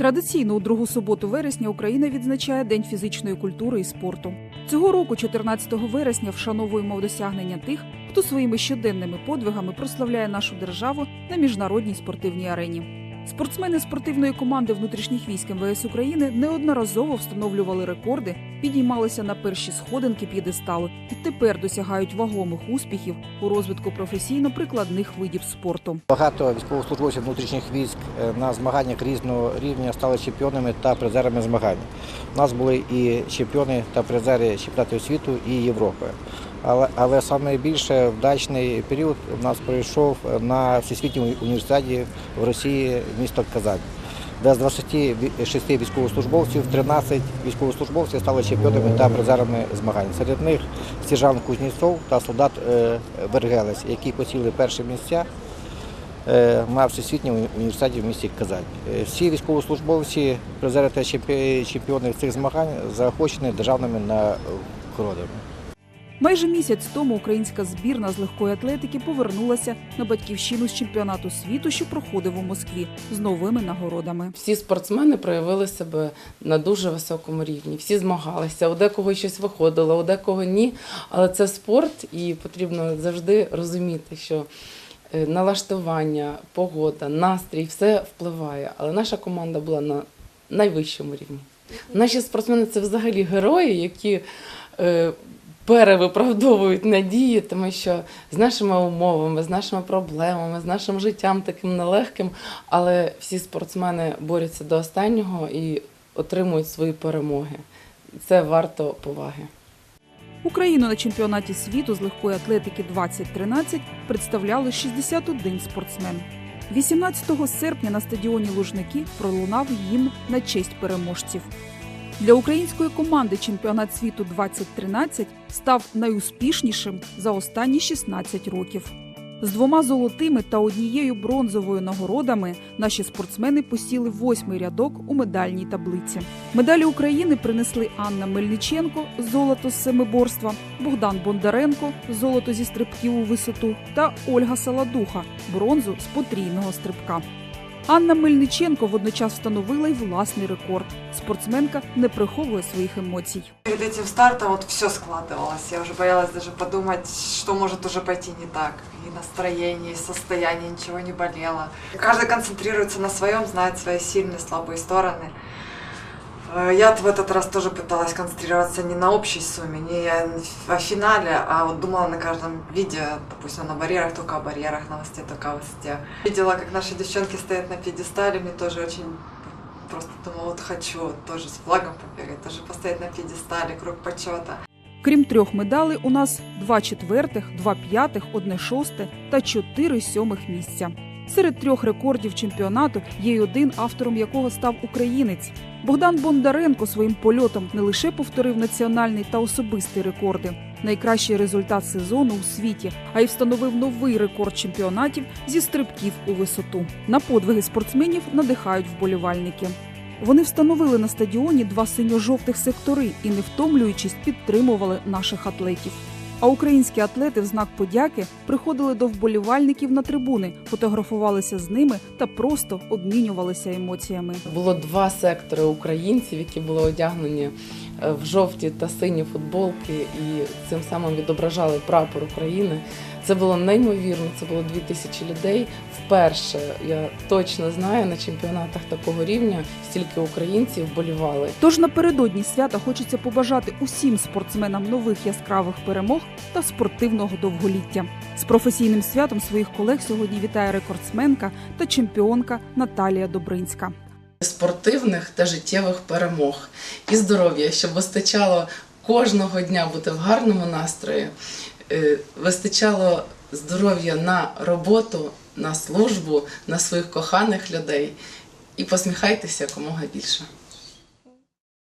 Традиційно у другу суботу вересня Україна відзначає День фізичної культури і спорту. Цього року, 14 вересня, вшановуємо досягнення тих, хто своїми щоденними подвигами прославляє нашу державу на міжнародній спортивній арені. Спортсмени спортивної команди внутрішніх військ МВС України неодноразово встановлювали рекорди, підіймалися на перші сходинки п'єдесталу і тепер досягають вагомих успіхів у розвитку професійно-прикладних видів спорту. Багато військовослужбовців внутрішніх військ е, на змаганнях різного рівня стали чемпіонами та призерами змагань. У нас були і чемпіони та призери чемпіонатів світу і Європи. Але, але саме більше вдачний період у нас пройшов на Всесвітньому університеті в Росії, місто Казань, де з 26 військовослужбовців 13 військовослужбовців стали чемпіонами та призерами змагань. Серед них сержант Кузнєцов та солдат е, Вергелес, які посіли перші місця е, на Всесвітньому університеті в місті Казань. Е, Всі військовослужбовці, призери та чемпіони цих змагань заохочені державними нагородами. Майже місяць тому українська збірна з легкої атлетики повернулася на батьківщину з чемпіонату світу, що проходив у Москві, з новими нагородами. Всі спортсмени проявили себе на дуже високому рівні. Всі змагалися. У декого щось виходило, у декого ні. Але це спорт, і потрібно завжди розуміти, що е, налаштування, погода, настрій все впливає. Але наша команда була на найвищому рівні. Наші спортсмени це взагалі герої, які е, перевиправдовують надії, тому що з нашими умовами, з нашими проблемами, з нашим життям таким нелегким, але всі спортсмени борються до останнього і отримують свої перемоги. Це варто поваги. Україну на чемпіонаті світу з легкої атлетики 2013 представляли 61 спортсмен. 18 серпня на стадіоні Лужники пролунав гімн на честь переможців. Для української команди чемпіонат світу 2013 став найуспішнішим за останні 16 років. З двома золотими та однією бронзовою нагородами наші спортсмени посіли восьмий рядок у медальній таблиці. Медалі України принесли Анна Мельниченко золото з семиборства, Богдан Бондаренко золото зі стрибків у висоту та Ольга Саладуха бронзу з потрійного стрибка. Анна Мельниченко водночас встановила й власний рекорд. Спортсменка не приховує своїх емоцій. Перед этим стартом вот все складывалось. Я уже боялась даже подумать, что может уже пойти не так. И настроение, и состояние, ничего не болело. Каждый концентрируется на своем, знает свои сильные, слабые стороны. Э, Я в этот раз тоже пыталась концентрироваться не на общей сумме, не о финале, а вот думала на каждом виде, допустим, на барьерах только о барьерах, на высоте только о высоте. Видела, как наши девчонки стоят на пьедестале, мне тоже очень просто думала, вот хочу вот тоже с флагом побегать, тоже постоять на пьедестале, круг почета. Крім трьох медалей, у нас два четвертих, два п'ятих, одне шосте та чотири сьомих місця. Серед трьох рекордів чемпіонату є й один, автором якого став українець. Богдан Бондаренко своїм польотом не лише повторив національний та особистий рекорди, найкращий результат сезону у світі, а й встановив новий рекорд чемпіонатів зі стрибків у висоту. На подвиги спортсменів надихають вболівальники. Вони встановили на стадіоні два синьо-жовтих сектори і, не втомлюючись, підтримували наших атлетів. А українські атлети в знак подяки приходили до вболівальників на трибуни, фотографувалися з ними та просто обмінювалися емоціями. Було два сектори українців, які були одягнені в жовті та сині футболки, і цим самим відображали прапор України. Це було неймовірно. Це було дві тисячі людей. Вперше я точно знаю на чемпіонатах такого рівня стільки українців болівали. Тож напередодні свята хочеться побажати усім спортсменам нових яскравих перемог та спортивного довголіття. З професійним святом своїх колег сьогодні вітає рекордсменка та чемпіонка Наталія Добринська. Спортивних та життєвих перемог і здоров'я, щоб вистачало кожного дня бути в гарному настрої, е, вистачало здоров'я на роботу, на службу, на своїх коханих людей. І посміхайтеся якомога більше.